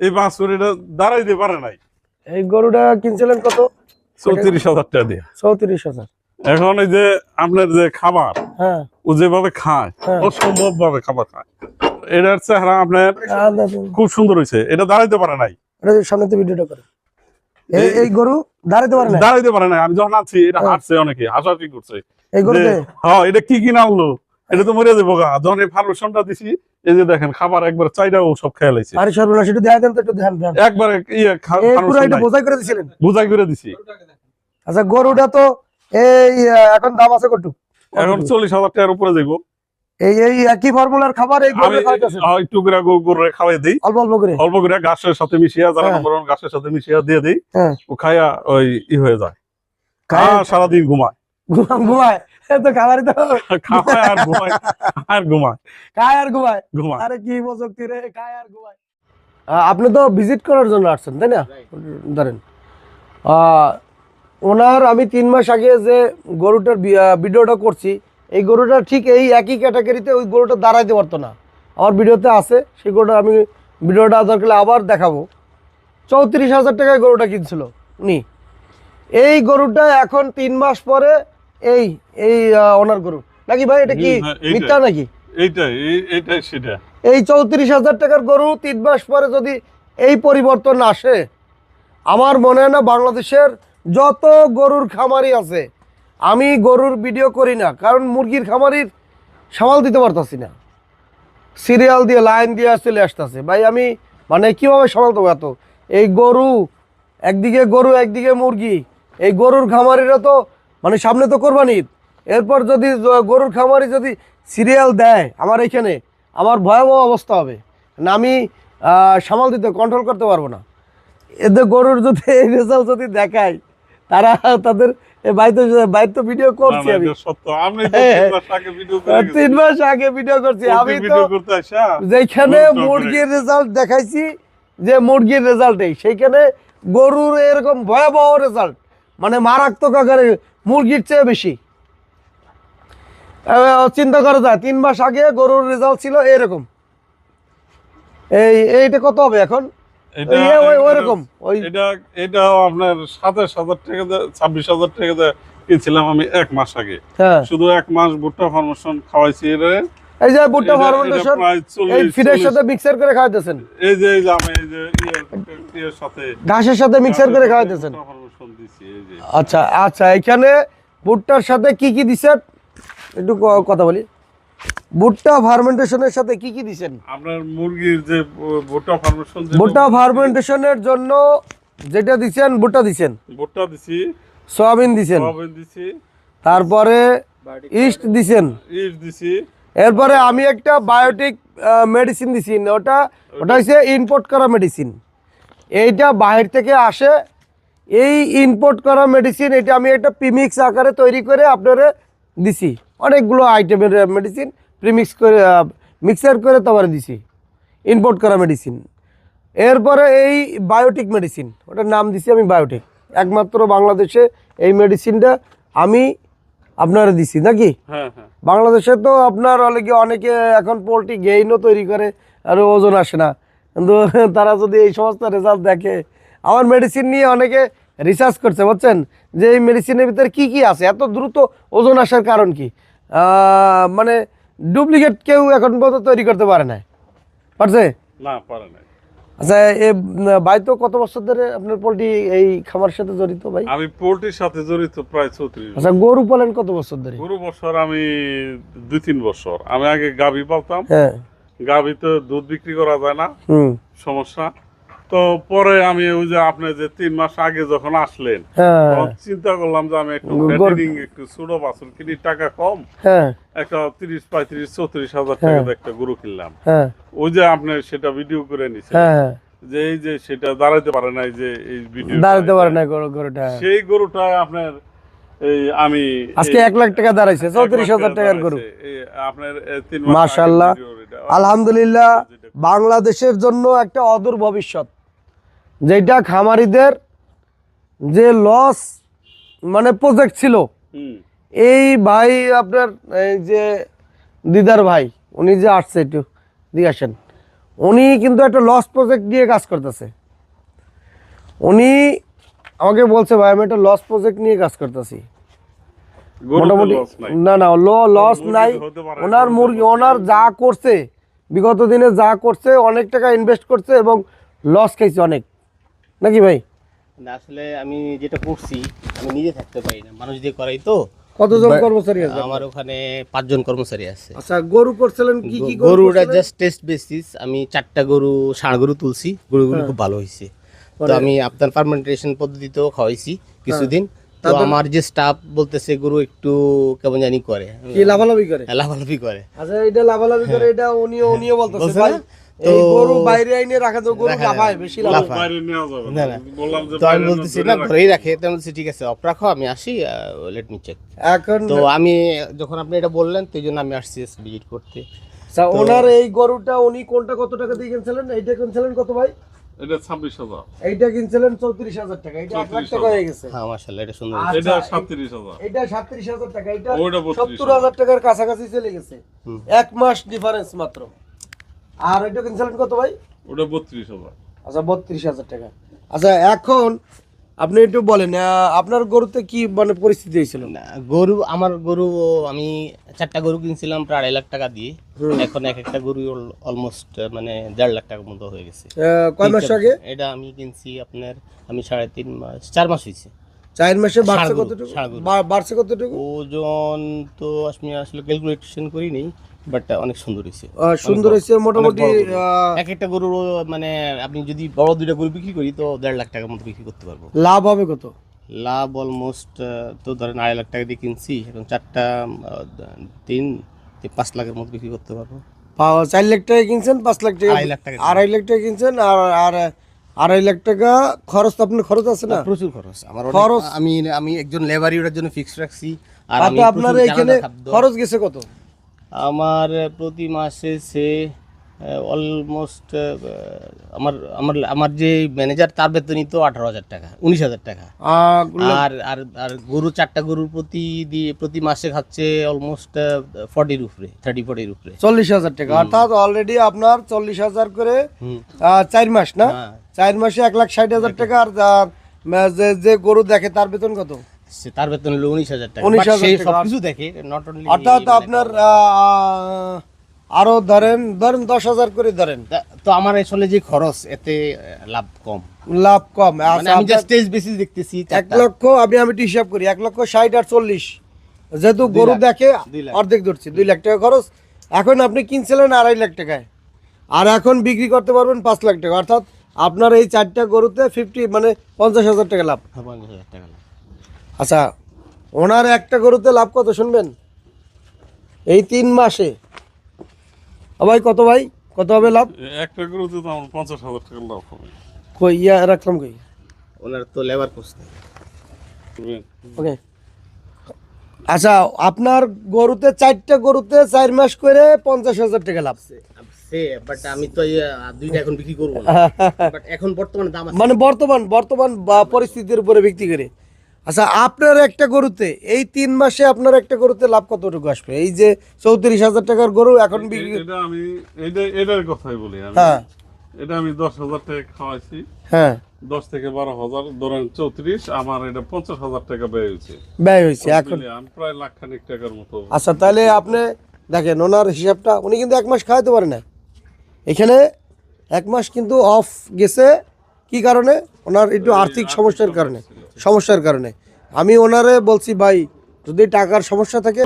এই বাছুর এটা দাঁড়াইতে পারে নাই। এই গরুটা কিনছিলেন কত? চৌত্রিশ হাজার টাকা দিয়ে। চৌত্রিশ হাজার। এখন এই যে আপনার যে খাবার হ্যাঁ। ও যেভাবে খায় হ্যাঁ। অসম্ভব ভাবে খাবার খায়। এটার চেহারা আপনার খুব সুন্দর হয়েছে। এটা দাঁড়াইতে পারে নাই। সামনে ভিডিওটা করে এই গরু দাঁড়াতে পারে না দাঁড়াইতে পারে নাই। আমি যখন আছি এটা হ্যাঁ। হাঁটছে অনেকে হাসাহাসি করছে। এই গরুতে? যে, হ্যাঁ এটা কি কিনা আনলো? এটা তো মরে যাব গা যখন এই ফার্মেশনটা দিছি এই যে দেখেন খাবার একবার চাইটা ও সব খেয়ে লাইছে। আরে সর্বনাশ একটু দেখা দেন তো একটু ধ্যান ধ্যান একবার ইয়ে পুরো এটা বোঝাই করে দিছিলেন। বুঝাই করে দিছি। আচ্ছা গরুটা তো এই এখন দাম আছে কত? এখন চল্লিশ হাজার টাকার উপরে যাইবো। এই এই একই ফর্মুলার খাবার এই গরু আমি একটু করে গরু গরু খাওয়াই দিই। অল্প অল্প করে? অল্প করে ঘাসের সাথে মিশিয়ে যারা হ্যাঁ। ঘাসের সাথে মিশিয়ে দিয়ে দিই হ্যাঁ। ও খাইয়া ওই ই হয়ে যায়। খায় সারাদিন ঘুমায়। ঘুমায় তো খাবারই তো। খাওয়ায় আর ঘুমায় আর ঘুমায়। খায় আর ঘুমায়। ঘুমায়। আরে কি প্রযুক্তি রে খায় আর ঘুমায়। আপনি তো ভিজিট করার জন্য আসছেন তাই না? ধরেন। ওনার আমি তিন মাস আগে যে গরুটার ভিডিওটা করছি এই গরুটা ঠিক এই একই ক্যাটাগরিতে ওই গরুটা দাঁড়াইতে পারতো না। আমার ভিডিওতে আছে সেই গরুটা আমি ভিডিওটা দরকার হলে আবার দেখাবো। চৌত্রিশ হাজার টাকায় গরুটা কিনছিল উনি। এই গরুটা এখন তিন মাস পরে এই এই ওনার গরু। নাকি ভাই এটা কি হ্যাঁ। মিথ্যা নাকি? এইটাই এই- সেটা। এই চৌত্রিশ হাজার টাকার গরু তিন মাস পরে যদি এই পরিবর্তন আসে আমার মনে হয় না বাংলাদেশের যত গরুর খামারি আছে আমি গরুর ভিডিও করি না কারণ মুরগির খামারির সামাল দিতে পারতাছি না। সিরিয়াল দিয়ে লাইন দিয়ে চলে আসতেছে। ভাই আমি মানে কীভাবে সামাল দেবো এত? এই গরু একদিকে গরু একদিকে মুরগি এই গরুর খামারিরা তো মানে সামনে তো কোরবানির এরপর যদি গরুর খামারি যদি সিরিয়াল দেয় আমার এখানে আমার ভয়াবহ অবস্থা হবে। না আমি সামাল দিতে কন্ট্রোল করতে পারব না। এদের গরুর যদি এই রেজাল্ট যদি দেখায় তারা তাদের এ ভাই তো ভাই তো ভিডিও করছি আমি। তিন মাস আগে ভিডিও করছি। আমি তো যেখানে মুরগির রেজাল্ট দেখাইছি যে মুরগির রেজাল্ট সেইখানে গরুর এরকম ভয়াবহ রেজাল্ট মানে মারাত্মক আকারে মুরগির চেয়ে বেশি। চিন্তা করা যায় তিন মাস আগে গরুর রেজাল্ট ছিল এরকম। এই এইটা কত হবে এখন? এই ওইরকম ওই এটা এটা আপনার সাতাশ হাজার টাকা ছাব্বিশ হাজার টাকা কিনছিলাম আমি এক মাস আগে। হ্যাঁ। শুধু এক মাস ভুট্টা ফরমেশন খাওয়াইছি এর। এই যে ভুট্টা এই ফিডের সাথে মিক্সার করে এই যে এই যে আমি এই যে ঘাসের সাথে মিক্সার করে খাওয়াইতেছেন? ভুট্টা formation দিছি, এই যে। আচ্ছা আচ্ছা এখানে ভুট্টার সাথে কি কি দিছেন? একটু কথা বলি। ভুট্টা ফার্মেন্টেশনের সাথে কি কি দিছেন? আপনার মুরগির যে ভুট্টা ফরমেশন ভুট্টা ফার্মেন্টেশনের জন্য যেটা দিছেন ভুট্টা দিছেন? ভুট্টা দিছি। সয়াবিন দিছেন? সয়াবিন দিছি। তারপরে ইস্ট দিছেন? ইট দিছি। এরপরে আমি একটা বায়োটিক মেডিসিন দিছি। ওটা ওটা হচ্ছে ইম্পোর্ট করা মেডিসিন এইটা বাহির থেকে আসে। এই ইম্পোর্ট করা মেডিসিন এটা আমি একটা প্রিমিক্স আকারে তৈরি করে আপনারা দিছি। অনেকগুলো আইটেমের মেডিসিন প্রিমিক্স করে মিক্সার করে তারপরে দিছি। ইম্পোর্ট করা মেডিসিন এরপরে এই বায়োটিক মেডিসিন ওটার নাম দিছি আমি বায়োটিক একমাত্র বাংলাদেশে এই মেডিসিনটা আমি আপনারা দিছি নাকি? হ্যাঁ হ্যাঁ। বাংলাদেশে তো আপনার হলে কি অনেকে এখন পোলট্রি গেইনও তৈরি করে আর ওজন আসে না। কিন্তু তারা যদি এই সমস্ত রেজাল্ট দেখে আমার মেডিসিন নিয়ে অনেকে রিসার্চ করছে বুঝছেন? যে এই মেডিসিনের ভিতরে কি কি আছে? এত দ্রুত ওজন আসার কারণ কি? মানে ডুপ্লিকেট কেউ এখন পর্যন্ত তৈরি করতে পারে না পারছে? না পারে নাই। আচ্ছা এ ভাই তো কত বছর ধরে আপনার পোলট্রি এই খামার সাথে জড়িত ভাই? আমি পোল্ট্রির সাথে জড়িত প্রায় চৌত্রিশ আচ্ছা গরু পালেন কত বছর ধরে? পুরো বছর আমি দুই তিন বছর। আমি আগে গাভি পালতাম। হ্যাঁ। গাভিতে দুধ বিক্রি করা যায় না। সমস্যা। তো পরে আমি ওই যে আপনি যে তিন মাস আগে যখন আসলেন হ্যাঁ। চিন্তা করলাম যে আমি একটু ছোট বাছুর কিনি টাকা কম। হ্যাঁ। একটা তিরিশ পঁয়ত্রিশ চৌত্রিশ হাজার টাকা একটা গরু কিনলাম। হ্যাঁ। ওই যে আপনি সেটা ভিডিও করে নিছেন। হ্যাঁ যে এই যে সেটা দাঁড়াইতে পারে নাই যে এই ভিডিও দাঁড়াতে পারে না গরু গরুটা। সেই গরুটা আপনার আমি আজকে এক লাখ টাকা দাঁড়াইছে চৌত্রিশ হাজার টাকা টাকার গরু। এটা। আলহামদুলিল্লাহ বাংলাদেশের জন্য একটা অদূর ভবিষ্যৎ। যেটা খামারিদের যে লস মানে প্রজেক্ট ছিল। এই ভাই আপনার এই যে দিদার ভাই উনি যে আসছে একটু দিয়ে আসেন। উনি কিন্তু একটা লস প্রজেক্ট নিয়ে কাজ করতেছে। উনি আমাকে বলছে ভাই আমি একটা লস প্রজেক্ট নিয়ে কাজ করতেছি। মোটামুটি না না লো লস নাই। ওনার মুরগি ওনার যা করছে বিগত দিনে যা করছে অনেক টাকা ইনভেস্ট করছে এবং লস খাইছে অনেক। নাকি ভাই? না আসলে আমি যেটা করছি আমি নিজে থাকতে পারি না। মানুষ দিয়ে করাই তো। কতজন কর্মচারী আছে? আমার ওখানে পাঁচজন কর্মচারী আছে। আচ্ছা গরু করছিলেন কি কি গরু গরুটা জাস্ট টেস্ট বেসিস আমি চারটা গরু ষাঁড় গরু তুলছি। গরুগুলো হ্যাঁ। খুব ভালো হয়েছে তো আমি আপনার ফার্মেন্টেশন পদ্ধতিতেও খাওয়াইছি কিছুদিন। তো হ্যাঁ। আমার যে স্টাফ বলতেছে গরু একটু কেমন জানি করে। কি লাভালাভি করে? লাভালাভি করে। আচ্ছা এটা লাভালাভি করে এটা উনিও উনিও বলতেছে ভাই তো- গরু বাইরে আইনে রাখা তো গরু লাফায় বেশি লাফায়। লাফায়। বাইরে নেওয়া যাবে। না, না। না। বললাম যে তো আমি বলতেছি না ঘরেই রাখে। তো বলছি ঠিক আছে অফ রাখো আমি আসি লেট মি চেক এখন তো আমি যখন আপনি এটা বললেন তো জন্য আমি আসছি ভিজিট করতে। আচ্ছা, ওনার এই গরুটা উনি কোনটা কত টাকা দিয়ে কিনছিলেন? এইটা কিনছিলেন কত ভাই? এটা ছাব্বিশ হাজার। এইটা কিনছিলেন চৌত্রিশ হাজার টাকা এটা 1 লাখ টাকা হয়ে গেছে। হ্যাঁ মাশাআল্লাহ এটা সুন্দর। আচ্ছা, এটা এই- সাতত্রিশ হাজার। এটা সাতত্রিশ হাজার টাকা এটা ওইটা 32,000 সত্তর হাজার টাকার কাছাকাছি চলে গেছে। এক মাস ডিফারেন্স মাত্র। আর এটা কিনছিলেন কত ভাই? ওটা বত্রিশ হাজার। আচ্ছা বত্রিশ হাজার টাকা। আচ্ছা এখন আপনি একটু বলেন আপনার গরুতে কি মানে পরিস্থিতি হয়েছিল? না গরু আমার গরু আমি চারটা গরু কিনছিলাম প্রায় আড়াই লাখ টাকা দিয়ে। এখন এক একটা গরু অলমোস্ট মানে দেড় লাখ টাকার মতো হয়ে গেছে। কয় মাস আগে? এটা আমি কিনছি আপনার আমি সাড়ে তিন মাস চার মাস হয়েছে। চার মাসে বাড়ছে কতটুকু? বাড়ছে কতটুকু? ওজন তো আমি আসলে ক্যালকুলেশন করিনি বাট অনেক সুন্দর হয়েছে। সুন্দর হয়েছে মোটামুটি এক একটা গরুর মানে আপনি যদি বড় দুইটা গরু বিক্রি করি তো দেড় লাখ টাকার মতো বিক্রি করতে পারব। লাভ হবে কত? লাভ অলমোস্ট তো ধরেন আড়াই লাখ টাকা দিয়ে কিনছি এখন চারটা তিন পাঁচ লাখের মতো বিক্রি করতে পারব। চার লাখ টাকা কিনছেন পাঁচ লাখ টাকা আড়াই লাখ টাকা আড়াই লাখ টাকা কিনছেন আর আর আড়াই লাখ টাকা খরচ তো আপনার খরচ আছে না প্রচুর খরচ আমার খরচ? আমি আমি একজন লেবারি ওটার জন্য ফিক্স রাখছি আর আপনার খাদ্য- খরচ গেছে কত আমার প্রতি মাসে সে অলমোস্ট আমার আমার আমার যে ম্যানেজার তার বেতনই তো আঠারো হাজার টাকা উনিশ হাজার টাকা। আর আর আর গরু চারটা গরুর প্রতি দিয়ে প্রতি মাসে খাচ্ছে অলমোস্ট ফর্টির উপরে থার্টি ফর্টির উপরে চল্লিশ হাজার টাকা। অর্থাৎ অলরেডি আপনার চল্লিশ হাজার করে চার মাস না? হ্যাঁ। চার মাসে এক লাখ ষাট হাজার টাকা আর যে যে গরু দেখে তার বেতন কত? সে তার বেতন হলো উনিশ হাজার টাকা। 19,000 But সে টাকা। সবকিছু দেখে নট অনলি অর্থাৎ আপনার আহ, আরও ধরেন ধরেন দশ হাজার করে ধরেন। তো আমার আসলে যে খরচ এতে লাভ কম। লাভ কম। মানে আচ্ছা, আমি স্টেজ দেখতেছি এক লক্ষ আমি আমি হিসাব করি এক লক্ষ ষাট আর চল্লিশ। যেহেতু গরু দেখে অর্ধেক ধরছি দুই লাখ টাকা খরচ। এখন আপনি কিনছিলেন আড়াই লাখ টাকায়। আর এখন বিক্রি করতে পারবেন পাঁচ লাখ টাকা। অর্থাৎ আপনার এই চারটা গরুতে ফিফটি মানে পঞ্চাশ হাজার টাকা লাভ। হ্যাঁ, পঞ্চাশ হাজার টাকা লাভ। আচ্ছা ওনার একটা গরুতে লাভ কত শুনবেন? এই তিন মাসে। ভাই কত ভাই? কত হবে লাভ? একটা গরুতে তো আমার পঞ্চাশ হাজার টাকা লাভ হবে। কই ইয়া রাখলাম কই? ওনার তো লেবার বুঝলেন? ওকে। আচ্ছা আপনার গরুতে চারটা গরুতে চার মাস করে পঞ্চাশ হাজার টাকা লাভ। বাট আমি তো এই, দুইটা এখন বিক্রি করব বাট এখন বর্তমানে দাম আছে। মানে বর্তমান বর্তমান বা পরিস্থিতির উপরে ভিত্তি করে। আচ্ছা আপনার একটা গরুতে এই তিন মাসে আপনার একটা গরুতে লাভ কতটুকু আসবে? এই যে চৌত্রিশ হাজার টাকার গরু এখন বিক্রি এটা আমি এটা এটার কথাই বলি হ্যাঁ। এটা আমি দশ হাজার টাকা খাওয়াইছি। হ্যাঁ। দশ থেকে বারো হাজার ধরেন চৌত্রিশ আমার এটা পঞ্চাশ হাজার টাকা ব্যয় হয়েছে। ব্যয় হয়েছে এখন আমি প্রায় লাখ খানিক টাকার মতো। আচ্ছা তাহলে আপনি দেখেন ওনার হিসাবটা উনি কিন্তু এক মাস খাওয়াতে পারে না। এখানে এক মাস কিন্তু অফ গেছে। কি কারণে? ওনার একটু আর্থিক সমস্যার কারণে। সমস্যার কারণে। আমি ওনারে বলছি ভাই যদি টাকার সমস্যা থাকে